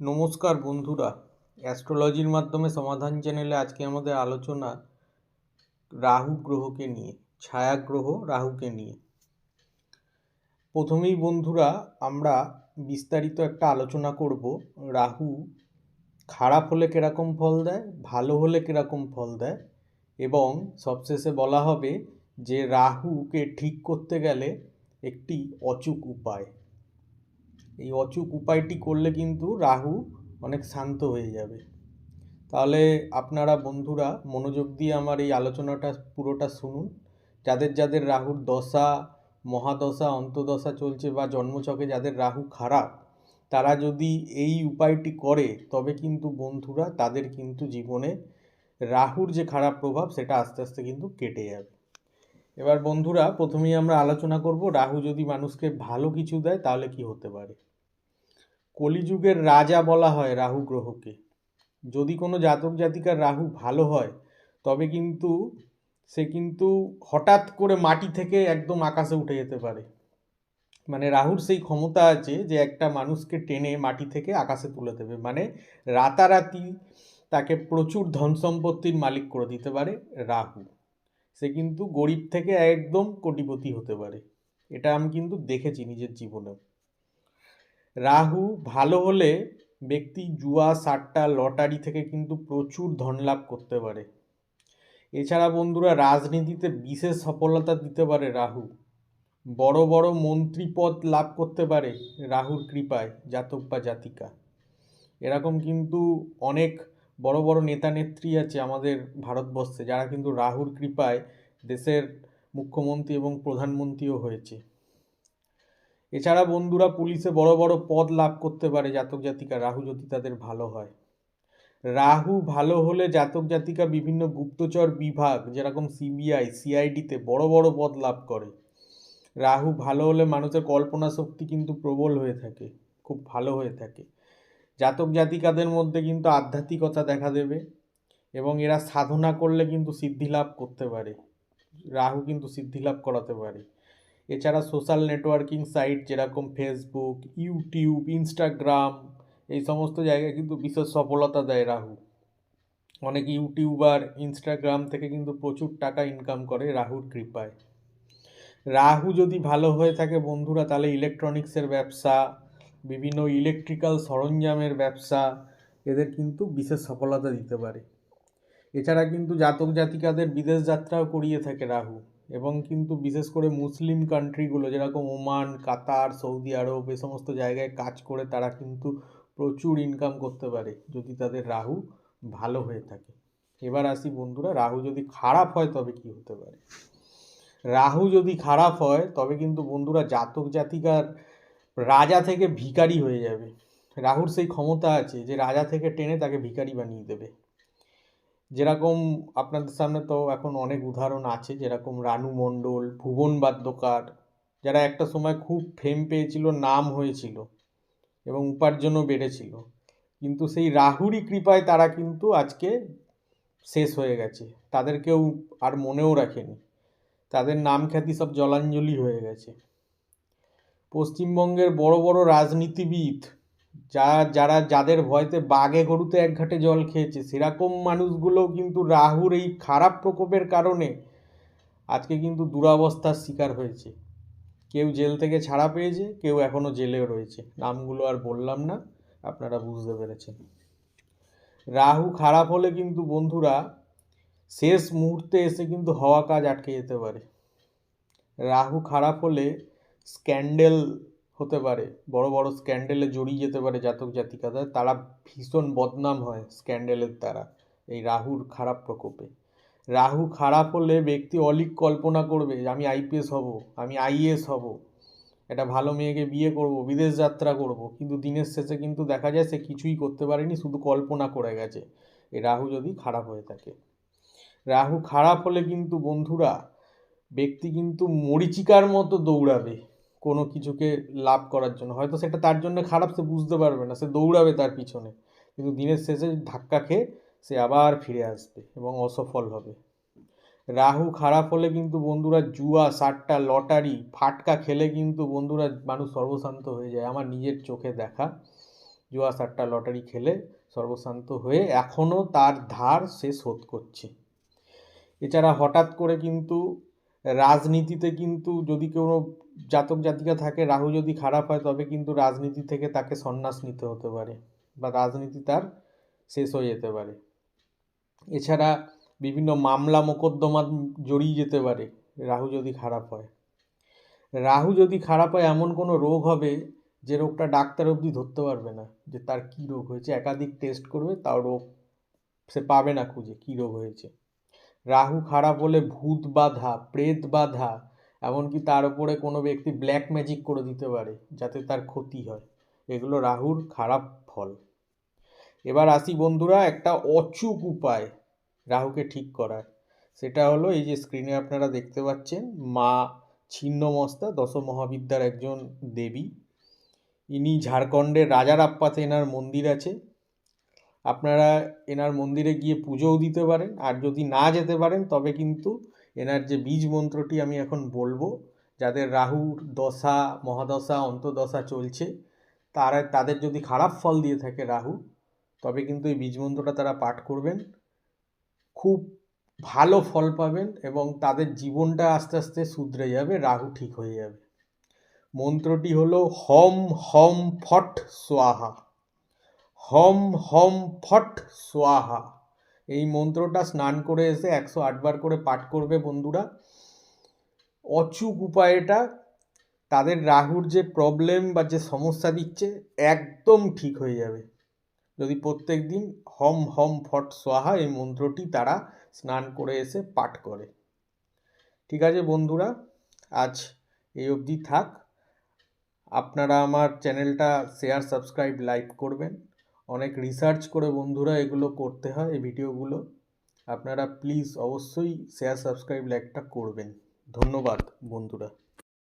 নমস্কার বন্ধুরা। অ্যাস্ট্রোলজির মাধ্যমে সমাধান চ্যানেলে আজকে আমাদের আলোচনা রাহু গ্রহকে নিয়ে ছায়া গ্রহ রাহুকে নিয়ে। প্রথমেই বন্ধুরা, আমরা বিস্তারিত একটা আলোচনা করব। রাহু খারাপ হলে কীরকম ফল দেয়, ভালো হলে কীরকম ফল দেয় এবং সবশেষে বলা হবে যে রাহুকে ঠিক করতে গেলে একটি অচুক উপায়। এই অচুক উপায়টি করলে কিন্তু রাহু অনেক শান্ত হয়ে যাবে। তাহলে আপনারা বন্ধুরা মনোযোগ দিয়ে আমার এই আলোচনাটা, পুরোটা শুনুন। যাদের যাদের রাহুর দশা, মহাদশা, অন্তদশা চলছে বা জন্মচকে যাদের রাহু খারাপ, তারা যদি এই উপায়টি করে, তবে কিন্তু বন্ধুরা তাদের কিন্তু জীবনে রাহুর যে খারাপ প্রভাব, সেটা আস্তে আস্তে কিন্তু কেটে যাবে। এবার বন্ধুরা, প্রথমেই আমরা আলোচনা করব, রাহু যদি মানুষকে ভালো কিছু দেয়, তাহলে কি হতে পারে? কলিযুগের রাজা বলা হয় রাহু গ্রহকে। যদি কোনো জাতক জাতিকার রাহু ভালো হয়, তবে কিন্তু সে কিন্তু হঠাৎ করে মাটি থেকে একদম আকাশে উঠে যেতে পারে। মানে রাহুর সেই ক্ষমতা আছে যে একটা মানুষকে টেনে মাটি থেকে আকাশে তুলে দেবে। মানে রাতারাতি তাকে প্রচুর ধন সম্পত্তির মালিক করে দিতে পারে রাহু। সে কিন্তু গরিব থেকে একদম কোটিপতি হতে পারে। এটা আমি কিন্তু দেখেছি নিজের জীবনেও। রাহু ভালো হলে ব্যক্তি জুয়া, সাট্টা, লটারি থেকে কিন্তু প্রচুর ধন লাভ করতে পারে। এছাড়া বন্ধুরা, রাজনীতিতে বিশেষ সফলতা দিতে পারে রাহু। বড় বড় মন্ত্রী পদ লাভ করতে পারে রাহুর কৃপায় জাতক বা জাতিকা। এরকম কিন্তু অনেক বড় বড় নেতা, নেত্রী আছে আমাদের ভারতবর্ষে, যারা কিন্তু রাহুর কৃপায় দেশের মুখ্যমন্ত্রী এবং প্রধানমন্ত্রীও হয়েছে। এছাড়া বন্ধুরা পুলিশে বড় বড় পদ লাভ করতে পারে জাতক জাতিকা, রাহু যদি তাদের ভালো হয়। রাহু ভালো হলে জাতক জাতিকা বিভিন্ন গুপ্তচর বিভাগ, যেরকম সিবিআই, সিআইডিতে বড় বড় পদ লাভ করে। রাহু ভালো হলে মানুষের কল্পনা শক্তি কিন্তু প্রবল হয়ে থাকে, খুব ভালো হয়ে থাকে। জাতক জাতিকাদের মধ্যে কিন্তু আধ্যাত্মিকতা দেখা দেবে এবং এরা সাধনা করলে কিন্তু সিদ্ধি লাভ করতে পারে। রাহু কিন্তু সিদ্ধি লাভ করাতে পারে। এছাড়া সোশ্যাল নেটওয়ার্কিং সাইট যেরকম ফেসবুক ইউটিউব ইনস্টাগ্রাম এই সমস্ত জায়গায় কিন্তু বিশেষ সফলতা দেয় রাহু। অনেক ইউটিউবার ইনস্টাগ্রাম থেকে কিন্তু প্রচুর টাকা ইনকাম করে রাহুর কৃপায়। রাহু যদি ভালো হয়ে থাকে বন্ধুরা, তাহলে ইলেকট্রনিক্সের ব্যবসা বিভিন্ন ইলেকট্রিক্যাল সরঞ্জামের ব্যবসা, এদের কিন্তু বিশেষ সফলতা দিতে পারে। এছাড়া কিন্তু জাতক জাতিকাদের বিদেশ যাত্রাও করিয়ে থাকে রাহু এবং কিন্তু বিশেষ করে মুসলিম কান্ট্রিগুলো যেরকম ওমান, কাতার, সৌদি আরব, এ সমস্ত জায়গায় কাজ করে তারা কিন্তু প্রচুর ইনকাম করতে পারে যদি তাদের রাহু ভালো হয়ে থাকে। এবার আসি বন্ধুরা, রাহু যদি খারাপ হয় তবে কি হতে পারে? রাহু যদি খারাপ হয় তবে কিন্তু বন্ধুরা, জাতক জাতিকার রাজা থেকে ভিখারি হয়ে যাবে। রাহুর সেই ক্ষমতা আছে যে রাজা থেকে টেনে তাকে ভিখারি বানিয়ে দেবে। যেরকম আপনাদের সামনে তো এখন অনেক উদাহরণ আছে, যেরকম রানু মণ্ডল, ভুবন বাদ্যকার, যারা একটা সময় খুব ফেম পেয়েছিল, নাম হয়েছিল এবং উপার্জনও বেড়েছিল। কিন্তু সেই রাহুরই কৃপায় তারা কিন্তু আজকে শেষ হয়ে গেছে। তাদের কেউ আর মনেও রাখেনি। তাদের নাম খ্যাতি সব জলাঞ্জলি হয়ে গেছে। পশ্চিমবঙ্গের বড় বড় রাজনীতিবিদ, যা, যারা, যাদের ভয়তে বাঘে গরুতে এক ঘাটে জল খেয়েছে, সেরকম মানুষগুলোও কিন্তু রাহুর এই খারাপ প্রকোপের কারণে আজকে কিন্তু দুরাবস্থার শিকার হয়েছে। কেউ জেল থেকে ছাড়া পেয়েছে, কেউ এখনও জেলেও রয়েছে। নামগুলো আর বললাম না, আপনারা বুঝতে পেরেছেন। রাহু খারাপ হলে কিন্তু বন্ধুরা শেষ মুহূর্তে এসে কিন্তু হওয়া কাজ আটকে যেতে পারে। রাহু খারাপ হলে স্ক্যান্ডেল হতে পারে, বড় বড় স্ক্যান্ডেলে জড়িয়ে যেতে পারে জাতক জাতিকাদের তারা ভীষণ বদনাম হয় স্ক্যান্ডেলের দ্বারা এই রাহুর খারাপ প্রকোপে। রাহু খারাপ হলে ব্যক্তি অলিক কল্পনা করবে আমি আইপিএস হব, আমি আইএস হব, একটা ভালো মেয়েকে বিয়ে করব, বিদেশ যাত্রা করব। কিন্তু দিনের শেষে কিন্তু দেখা যায় সে কিছুই করতে পারেনি, শুধু কল্পনা করে গেছে। এই রাহু যদি খারাপ হয়ে থাকে। রাহু খারাপ হলে কিন্তু বন্ধুরা, ব্যক্তি কিন্তু মরিচিকার মতো দৌড়াবে। কোনো কিছুকে লাভ করার জন্য। হয়তো সেটা তার জন্য খারাপ, সে বুঝতে পারবে না, সে দৌড়াবে তার পিছনে। কিন্তু দিনের শেষে ধাক্কা খেয়ে সে আবার ফিরে আসবে এবং অসফল হবে। রাহু খারাপ হলে কিন্তু বন্ধুরা জুয়া, সাট্টা, লটারি, ফাটকা খেলে কিন্তু বন্ধুরা মানুষ সর্বশান্ত হয়ে যায়। আমার নিজের চোখে দেখা জুয়া, সাট্টা, লটারি খেলে সর্বশান্ত হয়ে এখনও তার ধার সে শোধ করছে। এছাড়া হঠাৎ করে কিন্তু রাজনীতিতে কিন্তু যদি কোনো জাতক জাতিকা থাকে, রাহু যদি খারাপ হয়, তবে কিন্তু রাজনীতি থেকে তাকে সন্ন্যাস নিতে হতে পারে বা রাজনীতি তার শেষ হয়ে যেতে পারে। এছাড়া বিভিন্ন মামলা মোকদ্দমা জড়িয়ে যেতে পারে, রাহু যদি খারাপ হয়। রাহু যদি খারাপ হয়, এমন কোনো রোগ হবে যে রোগটা ডাক্তার অবধি ধরতে পারবে না, যে তার কী রোগ হয়েছে, একাধিক টেস্ট করবে, তাও রোগ সে পাবে না খুঁজে কী রোগ হয়েছে। রাহু খারাপ হলে ভূত বাধা, প্রেত বাধা, এমনকি তার উপরে কোনো ব্যক্তি ব্ল্যাক ম্যাজিক করে দিতে পারে যাতে তার ক্ষতি হয়। এগুলো রাহুর খারাপ ফল। এবার আসি বন্ধুরা একটা অচুক উপায় রাহুকে ঠিক করার। সেটা হলো এই যে স্ক্রিনে আপনারা দেখতে পাচ্ছেন মা ছিন্নমস্তা দশ মহাবিদ্যার একজন দেবী। ইনি ঝাড়খণ্ডের রাজারাপ্পাতে এনার মন্দির আছে। আপনারা এনার মন্দিরে গিয়ে পুজোও দিতে পারেন, আর যদি না যেতে পারেন, তবে কিন্তু এনার যে বীজ মন্ত্রটি আমি এখন বলব, যাদের রাহুর দশা, মহাদশা, অন্তদশা চলছে, তারা, তাদের যদি খারাপ ফল দিয়ে থাকে রাহু, তবে কিন্তু এই বীজ মন্ত্রটা তারা পাঠ করবেন। খুব ভালো ফল পাবেন এবং তাদের জীবনটা আস্তে আস্তে শুধরে যাবে, রাহু ঠিক হয়ে যাবে। মন্ত্রটি হলো হম হম ফট সোয়াহা হম হম ফট সোয়াহা। এই মন্ত্রটা স্নান করে এসে একশো আটবার করে পাঠ করবে বন্ধুরা। অচুক উপায় এটা। তাদের রাহুর যে প্রবলেম বা যে সমস্যা দিচ্ছে, একদম ঠিক হয়ে যাবে। যদি প্রত্যেক দিন হম হম ফট সোহা এই মন্ত্রটি তারা স্নান করে এসে পাঠ করে। ঠিক আছে বন্ধুরা, আজ এই অবধি থাক। আপনারা আমার চ্যানেলটা শেয়ার সাবস্ক্রাইব লাইক করবেন। অনেক রিসার্চ করে বন্ধুরা এগুলো করতে হয় এই ভিডিওগুলো আপনারা প্লিজ অবশ্যই শেয়ার সাবস্ক্রাইব লাইকটা করবেন। ধন্যবাদ বন্ধুরা।